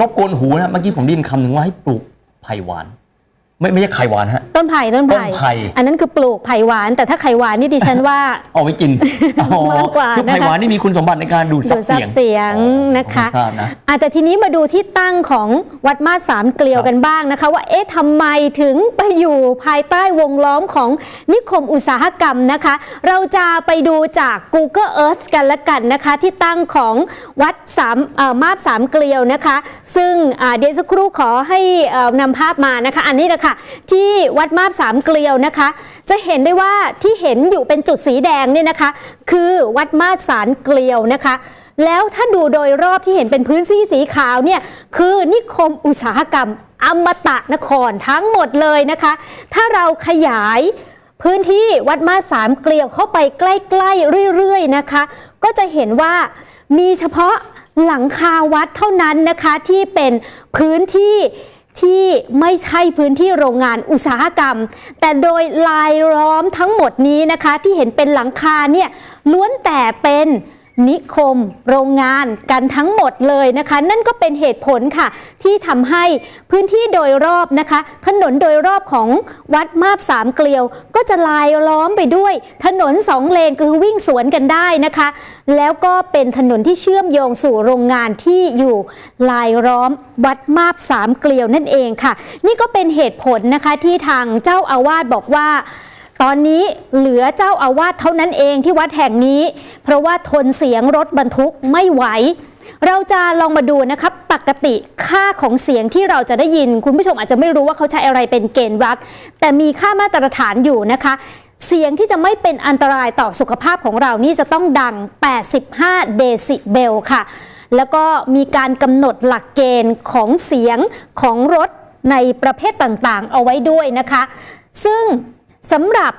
รบกวนหูนะเมื่อกี้ผมได้ยินคำหนึ่งว่าให้ปลูกไผ่หวาน ไม่ไม่ใช่ไข่หวานฮะ ต้นไผ่ต้นไผ่ต้นไผ่ อันนั้นคือปลูกไผ่หวาน แต่ถ้าไข่หวานนี่ดิฉันว่าเอาไว้กินอ๋อมากกว่าคือไผ่นะคะหวานนี่มีคุณสมบัติในการดูดซัดูบดซัเสีบยงเสียงอ๋อนะคะผมไม่ทราบนะอะแต่ทีนี้มาดูที่ตั้งของวัดมาสสามเกลียวครับกันบ้างนะคะ ว่าเอ๊ะทำไมถึงไปอยู่ภายใต้วงล้อมของนิคมอุตสาหกรรมนะคะ เราจะไปดูจาก Google Earth กันละกันนะคะ ที่ตั้งของวัดสามเอ่อมาบสามเกลียวนะคะ ซึ่งอ่าเดี๋ยวสักครู่ขอให้เอ่อนำภาพมานะคะ อันนี้นะคะที่วัดมาบสามเกลียวนะคะ จะเห็นได้ว่าที่เห็นอยู่เป็นจุดสีแดงเนี่ยนะคะ คือวัดมาบสารเกลียวนะคะแล้วถ้าดูโดยรอบที่เห็นเป็นพื้นที่สีขาวเนี่ยคือนิคมอุตสาหกรรมอมตะนครทั้งหมดเลยนะคะ ถ้าเราขยายพื้นที่วัดมาสามเกลียวเข้าไปใกล้ๆเรื่อยๆนะคะ ก็จะเห็นว่ามีเฉพาะหลังคาวัดเท่านั้นนะคะที่เป็นพื้นที่ ที่ไม่ใช่พื้นที่โรงงานอุตสาหกรรม แต่โดยลายล้อมทั้งหมดนี้นะคะ ที่เห็นเป็นหลังคาเนี่ยล้วนแต่เป็น นิคม โรงงานกันทั้งหมดเลยนะคะ นั่นก็เป็นเหตุผลค่ะ ที่ทำให้พื้นที่โดยรอบนะคะ ถนนโดยรอบของวัดมาบสามเกลียว ก็จะลายล้อมไปด้วย ถนนสองเลนคือวิ่งสวนกันได้นะคะ แล้วก็เป็นถนนที่เชื่อมโยงสู่โรงงานที่อยู่ลายล้อมวัดมาบสามเกลียวนั่นเองค่ะ นี่ก็เป็นเหตุผลนะคะที่ทางเจ้าอาวาสบอกว่า ตอนนี้เหลือเจ้าอาวาสเท่านั้นเองที่วัดแห่งนี้ เพราะว่าทนเสียงรถบรรทุกไม่ไหว เราจะลองมาดูนะครับ ปกติค่าของเสียงที่เราจะได้ยิน คุณผู้ชมอาจจะไม่รู้ว่าเขาใช้อะไรเป็นเกณฑ์วัดแต่มีค่ามาตรฐานอยู่นะคะเสียงที่จะไม่เป็นอันตรายต่อสุขภาพของเรานี่จะต้องดัง 85 เดซิเบลค่ะ แล้วก็มีการกำหนดหลักเกณฑ์ของเสียงของรถในประเภทต่างๆ เอาไว้ด้วยนะคะ ซึ่ง สำหรับ